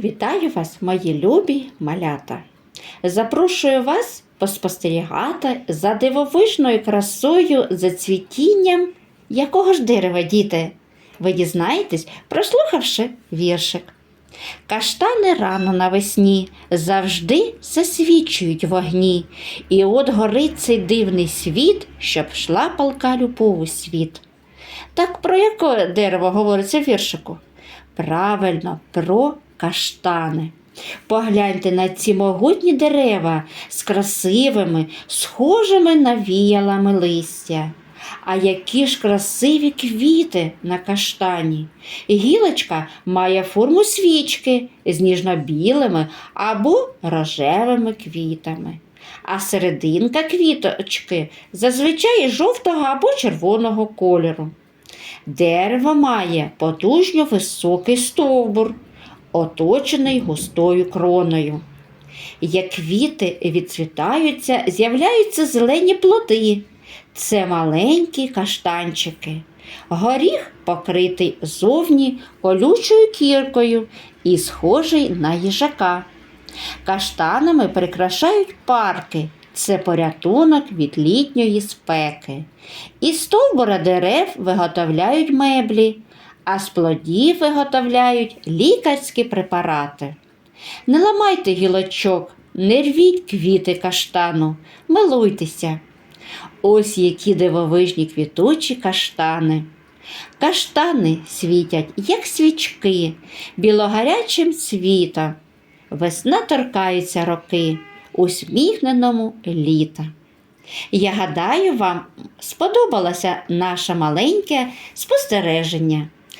Вітаю вас, мої любі малята. Запрошую вас поспостерігати за дивовижною красою зацвітінням якого ж дерева, діти? Ви дізнаєтесь, прослухавши віршик. Каштани рано навесні завжди засвічують вогні, і от горить цей дивний світ, щоб йшла палка любов у світ. Так про яке дерево говориться в віршику? Правильно, про каштани. Погляньте на ці могутні дерева з красивими, схожими на віялами листя. А які ж красиві квіти на каштані. Гілочка має форму свічки з ніжно-білими або рожевими квітами. А серединка квіточки зазвичай жовтого або червоного кольору. Дерево має потужньо високий стовбур, оточений густою кроною. Як квіти відцвітаються, з'являються зелені плоди. Це маленькі каштанчики. Горіх покритий зовні колючою кіркою і схожий на їжака. Каштанами прикрашають парки. Це порятунок від літньої спеки. Із стовбура дерев виготовляють меблі, а з плодів виготовляють лікарські препарати. Не ламайте гілочок, не рвіть квіти каштану, милуйтеся. Ось які дивовижні квітучі каштани. Каштани світять, як свічки, білогарячим світом. Весна торкається роки усміхненому літа. Я гадаю, вам сподобалося наше маленьке спостереження.